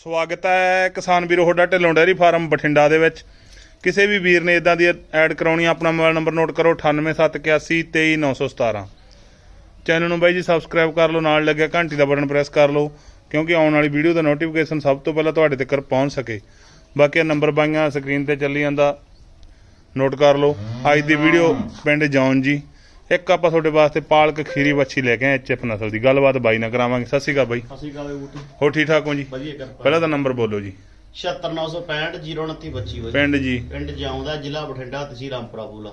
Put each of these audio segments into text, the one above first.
ਸਵਾਗਤ ਹੈ ਕਿਸਾਨ ਵੀਰੋ, ਤੁਹਾਡਾ ਢਿੱਲੋਂ ਡੈਰੀ ਫਾਰਮ ਬਠਿੰਡਾ ਦੇ ਵਿੱਚ। ਕਿਸੇ ਵੀ ਵੀਰ ਨੇ ਇਦਾਂ ਦੀ ਐਡ ਕਰਾਉਣੀ ਆਪਣਾ ਮੋਬਾਈਲ ਨੰਬਰ ਨੋਟ ਕਰੋ 9871823917 ਚੈਨਲ ਨੂੰ ਬਾਈ ਜੀ ਸਬਸਕ੍ਰਾਈਬ ਕਰ ਲਓ, ਨਾਲ ਲੱਗਿਆ ਘੰਟੀ ਦਾ ਬਟਨ ਪ੍ਰੈਸ ਕਰ ਲਓ, ਕਿਉਂਕਿ ਆਉਣ ਵਾਲੀ ਵੀਡੀਓ ਦਾ ਨੋਟੀਫਿਕੇਸ਼ਨ ਸਭ ਤੋਂ ਪਹਿਲਾਂ ਤੁਹਾਡੇ ਤੱਕ ਪਹੁੰਚ ਸਕੇ। ਬਾਕੀ ਇਹ ਨੰਬਰ ਬਾਈਆਂ ਸਕਰੀਨ ਤੇ ਚੱਲੀ ਜਾਂਦਾ। ਨੋਟ ਕਰ ਲਓ, ਅੱਜ ਦੀ ਵੀਡੀਓ ਪਿੰਡ ਜੌਨ ਜੀ। ਇੱਕ ਆਪਾਂ ਤੁਹਾਡੇ ਵਾਸਤੇ ਪਾਲਕ ਖੀਰੀ ਵੱਛੀ ਲੈ ਕੇ ਆਏ ਐਚਐਫ ਨਸਲ ਦੀ। ਗੱਲਬਾਤ ਬਾਈ ਨਾਲ ਕਰਾਵਾਂਗੇ। ਸਤਿ ਸ਼੍ਰੀ ਅਕਾਲ ਬਾਈ। ਅਸੀਂ ਕਾਲੇ ਬੂਟੇ ਹੋ ਠੀਕ ਠਾਕ ਹੋ ਜੀ? ਵਧੀਆ ਕਿਰਪਾ। ਪਹਿਲਾਂ ਤਾਂ ਨੰਬਰ ਬੋਲੋ ਜੀ। 76965 029 25 ਵਜੇ ਪਿੰਡ ਜੀ। ਪਿੰਡ ਜਾਉਂਦਾ ਜ਼ਿਲ੍ਹਾ ਬਠਿੰਡਾ ਤਹਿਸੀਲ ਰਾਮਪੁਰਾ ਪੂਲਾ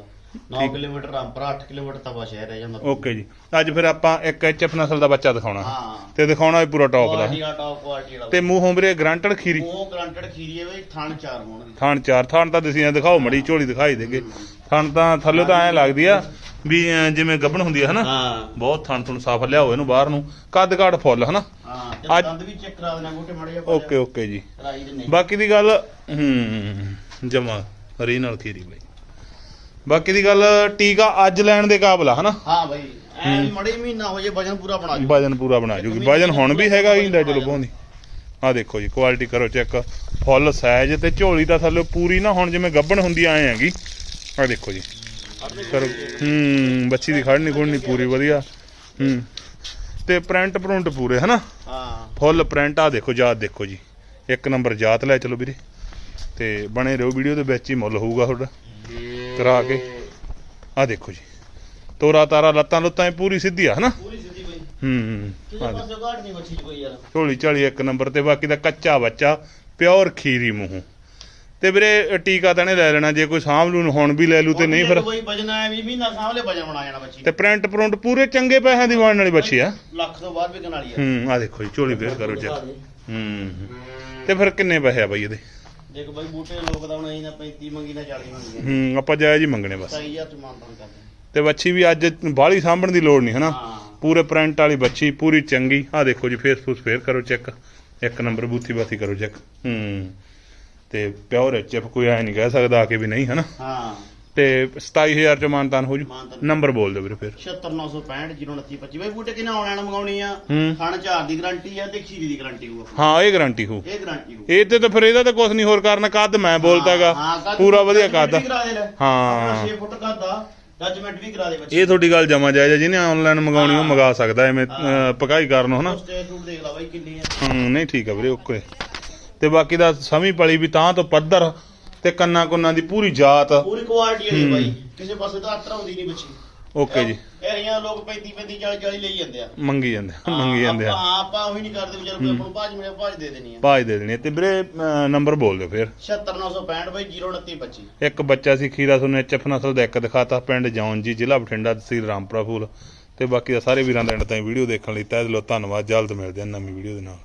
9 ਕਿਲੋਮੀਟਰ ਰਾਮਪੁਰਾ 8 ਕਿਲੋਮੀਟਰ ਤਵਾ ਸ਼ਹਿਰ ਹੈ ਜਾਂਦਾ ਓਕੇ ਜੀ। ਅੱਜ ਫਿਰ ਆਪਾਂ ਇੱਕ ਐਚਐਫ ਨਸਲ ਦਾ ਬੱਚਾ ਦਿਖਾਉਣਾ। ਹਾਂ। ਤੇ ਦਿਖਾਉਣਾ ਵੀ ਪੂਰਾ ਟੌਪ ਦਾ। ਕੁਆਲਿਟੀ ਦਾ ਟੌਪ ਕੁਆਲਿਟੀ ਦਾ ਤੇ ਮੂੰਹੋਂ ਵੀਰੇ ਗਰੰਟਡ ਖੀਰੀ। ਉਹ ਗਰੰਟਡ ਖੀਰੀ ਹੈ ਵੇ ਥਣ ਚਾਰ ਹੋਣਗੇ। ਥਾਣ ਚਾਰ। ਥਾਣ ਤਾਂ ਦਸੀਆਂ ਦਿਖਾਓ ਮੜੀ ਝੋਲੀ ਦਿਖਾਈ ਦੇਗੇ। ਥਾਣ ਤਾਂ ਥੱਲੇ ਤਾਂ ਐ ਲੱਗਦੀ ਆ। ਵੀ ਜਿਵੇਂ ਗੱਬਣ ਹੁੰਦੀ ਆ ਹਨਾ? ਹਾਂ। ਬਹੁਤ ਥਾਣ ਥੁਣ ਸਾਫ਼ ਲਿਆਓ ਇਹਨੂੰ ਬਾਹਰ ਨੂੰ। ਕੱਦ ਕਾਠ ਫੁੱਲ ਹਨਾ? ਹਾਂ ਤੇ ਦੰਦ ਵੀ ਚੈੱਕ ਕਰਾ ਦੇਣਾ ਬੂਟੇ ਮੜੇ ਜਾ ਓਕੇ ਓਕੇ ਜੀ। ਦੇ ਬਾਕੀ ਦੀ ਗੱਲ ਹੂੰ ਜਮਾ ਰੀ ਨਾਲ ਖੀਰੀ ਬਈ। ਬਾਕੀ ਦੀ ਗੱਲ ਟੀਕਾ ਅੱਜ ਲੈਣ ਦੇ ਕਾਬਲ ਆ ਹਨਾ? ਹਾਂ ਬਾਈ ਐ ਮੜੇ ਮਹੀਨਾ ਹੋ ਜੇ ਵਜਨ ਪੂਰਾ ਬਣਾ ਜੂ ਵਜਨ ਪੂਰਾ ਬਣਾ ਜੂਗੀ। ਵਜਨ ਹੁਣ ਵੀ ਹੈਗਾ ਹੀ ਲੈ ਚਲੋ ਪਾਉਂਦੀ ਆ ਦੇਖੋ ਜੀ ਕੁਆਲਿਟੀ ਕਰੋ ਚੈੱਕ ਫੁੱਲ ਸਾਈਜ਼ ਤੇ ਝੋਲੀ ਤਾਂ ਥੱਲੇ ਪੂਰੀ ਨਾ ਹੁਣ ਜਿਵੇਂ ਗੱਬਣ ਹੁੰਦੀ ਆਏ ਹੈਗੀ। ਆ ਦੇਖੋ ਜੀ। ਕਰੋ ਹੂੰ ਬੱਚੀ ਦੀ ਖੜਨੀ ਖੁੜਨੀ ਪੂਰੀ ਵਧੀਆ। ਹੂੰ ਤੇ ਪ੍ਰਿੰਟ ਪ੍ਰਿੰਟ ਪੂਰੇ ਹਨਾ? ਹਾਂ। ਫੁੱਲ ਪ੍ਰਿੰਟ ਆ ਦੇਖੋ ਜਾਤ ਦੇਖੋ ਜੀ। ਇੱਕ ਨੰਬਰ ਜਾਤ ਲੈ ਚਲੋ ਵੀਰੇ। ਤੇ ਬਣੇ ਰਹੋ ਵੀਡੀਓ ਦੇ ਵਿੱਚ ਹੀ ਮੁੱਲ ਹੋਊਗਾ ਤੁਹਾਡਾ। ਕਰਾ ਕੇ। ਆ ਦੇਖੋ ਜੀ। ਤੋਰਾ ਤਾਰਾ ਲੱਤਾਂ ਲੁੱਤਾਂ ਪੂਰੀ ਸਿੱਧੀ ਆ ਹਨਾ? ਪੂਰੀ ਸਿੱਧੀ ਬਾਈ। ਹੂੰ ਯਾਰ। ਝੋਲੀ ਝਾਲੀ ਇੱਕ ਨੰਬਰ ਤੇ ਬਾਕੀ ਦਾ ਕੱਚਾ ਬੱਚਾ ਪਿਓਰ ਖੀਰੀ ਮੂੰਹ। ਤੇ ਵੀਰੇ ਟੀਕਾ ਤਾਂ ਨੇ ਲੈ ਲੈਣਾ ਜੇ ਕੋਈ ਸਾਂਭ ਲੂ ਹੁਣ ਵੀ ਲੈ ਲੂ ਤੇ ਨਹੀਂ ਫਿਰ ਕੋਈ ਵਜਨ ਆਇਆ ਵੀ ਮਹੀਨਾ ਸਾਹਮਣੇ ਵਜਨ ਬਣਾ ਜਾਣਾ ਬੱਚੀ। ਤੇ ਪ੍ਰਿੰਟ ਪ੍ਰਿੰਟ ਪੂਰੇ ਚੰਗੇ ਪੈਸਿਆਂ ਦੀ ਬਣਨ ਵਾਲੀ ਬੱਚੀ ਆ। ਲੱਖ ਤੋਂ ਬਾਅਦ ਵਿਕਣ ਵਾਲੀ ਆ। ਹੂੰ ਆ ਦੇਖੋ ਜੀ ਝੋਲੀ ਫੇਰ ਕਰੋ ਚੈੱਕ। ਹੂੰ ਤੇ ਫਿਰ ਕਿੰਨੇ ਪੈਸੇ ਆ ਬਾਈ ਇਹਦੇ? ਦੇਖ ਬਾਈ ਬੂਟੇ ਲੋਕ ਦਾ ਹੁਣ ਅਸੀਂ ਨਾ 35 ਮੰਗੀ ਨਾ 40 ਮੰਗੀ ਹੂੰ ਆਪਾਂ ਜਾਇਜ਼ ਹੀ ਮੰਗਣੇ ਬਸ। 27000 ਚ ਮਾਨਤਾਨ ਕਰਦੇ ਤੇ ਬੱਚੀ ਵੀ ਅੱਜ ਬਾਹਲੀ ਸਾਂਭਣ ਦੀ ਲੋੜ ਨਹੀਂ ਹਨਾ? ਹਾਂ। ਪੂਰੇ ਪ੍ਰਿੰਟ ਵਾਲੀ ਬੱਚੀ ਪੂਰੀ ਚੰਗੀ। ਆ ਦੇਖੋ ਜੀ ਫੇਸ ਫੂਸ ਫੇਰ ਕਰੋ ਚੈੱਕ। ਇੱਕ ਨੰਬਰ ਬੂਥੀ ਬਾਥੀ ਕਰੋ ਚੈੱਕ। ਹੂੰ। ਤੇ ਪਿਓਰ ਐਚਐਫ ਕੋਈ ਐ ਨਹੀਂ ਕਹਿ ਸਕਦਾ ਆ ਕੇ ਵੀ ਨਹੀਂ ਹਨਾ? ਹਾਂ। ਤੇ 27000 ਚ ਮਾਨਤਾਨ ਹੋ ਜੂ। ਨੰਬਰ ਬੋਲ ਦਿਓ ਵੀਰੇ ਫਿਰ। 76965 02925 ਬਾਈ ਬੂਟੇ ਕਿੰਨਾ ਆਨਲਾਈਨ ਮੰਗਾਉਣੀ ਆ। ਖਾਣ ਚਾਰ ਦੀ ਗਾਰੰਟੀ ਆ ਤੇ ਖੀਰੀ ਦੀ ਗਾਰੰਟੀ ਹੋਊ। ਹਾਂ ਇਹ ਗਾਰੰਟੀ ਹੋ ਇਹ ਗਾਰੰਟੀ ਹੋਊ। ਇਹ ਤੇ ਤਾਂ ਫਿਰ ਇਹਦਾ ਤਾਂ ਕੁਝ ਨਹੀਂ ਹੋਰ ਕਰਨਾ ਕੱਦ ਮੈਂ ਕੱਦ ਪੂਰਾ ਵਧੀਆ ਕੱਦ ਦੇ। ਹਾਂ। ਆਪਣਾ 6 ਫੁੱਟ ਕੱਦ ਆ ਜੱਜਮੈਂਟ ਵੀ ਕਰਾ ਦੇ ਬੱਚੇ। ਇਹ ਤੁਹਾਡੀ ਗੱਲ ਜਮਾ ਜਾਇਜ਼ ਹੈ ਜਿਹਨੇ ਆਨਲਾਈਨ ਮੰਗਾਉਣੀ ਉਹ। ਮੰਗਾ ਸਕਦਾ ਐਵੇਂ ਪਕਾਈ ਕਰਨ ਹਨਾ? ਸਟੇਟ ਟੂਟ ਦੇਖ ਲਾ ਬਾਈ ਕਿੰਨੀ ਆ। ਹੂੰ ਨਹੀਂ ਠੀਕ ਆ ਵੀਰੇ ਓਕੇ। ਤੇ ਬਾਕੀ ਦਾ ਸਮੀ ਪਲੀ ਵੀ ਤਾਂ ਤੋਂ ਪੱਧਰ ਤੇ ਕੰਨਾ ਕੁੰਨਾ ਦੀ ਪੂਰੀ ਜਾਤ। ਪੂਰੀ ਕੁਆਲਿਟੀ ਹੈ ਬਾਈ। ਕਿਸੇ ਪਾਸੇ ਤਾਂ ਆਤਰਾ ਹੁੰਦੀ ਨਹੀਂ ਬੱਚੀ। ਓਕੇ ਜੀ। ਇਹ ਰਹੀਆਂ ਲੋਕ 35 35 40 40 ਲਈ ਜਾਂਦੇ ਆ। ਮੰਗੀ ਜਾਂਦੇ ਆ, ਮੰਗੀ ਜਾਂਦੇ ਆ। ਆਪਾਂ ਆਪਾਂ ਉਹੀ ਨਹੀਂ ਕਰਦੇ ਵਿਚਾਰ ਕੋਈ ਆਪਾਂ ਭਾਜ ਮਿਲਿਆ ਭਾਜ ਦੇ ਦੇਣੀ ਆ। ਭਾਜ ਦੇ ਦੇਣੀ। ਤੇ ਵੀਰੇ ਨੰਬਰ ਬੋਲ ਦਿਓ ਫਿਰ। 76965 ਬਾਈ 02925 ਇੱਕ ਬੱਚਾ ਸੀ ਖੀਰਾ ਤੁਹਾਨੂੰ ਐਚਐਫ ਨਸਲ ਦਾ ਇੱਕ ਦਿਖਾਤਾ ਪਿੰਡ ਜੌਨ ਜੀ ਜ਼ਿਲ੍ਹਾ ਬਠਿੰਡਾ ਤਹਿਸੀਲ ਰਾਮਪੁਰਾ ਫੂਲ। ਤੇ ਬਾਕੀ ਦਾ ਸਾਰੇ ਵੀਰਾਂ ਦਾ ਐਂਡ ਤਾਈਂ ਵੀਡੀਓ ਦੇਖਣ ਲਈ ਤਹਿ ਦਿਲੋਂ ਧੰਨਵਾਦ। ਜਲਦ ਮਿਲਦੇ ਹਾਂ ਨਵੀਂ ਵੀਡੀਓ ਦੇ ਨਾਲ।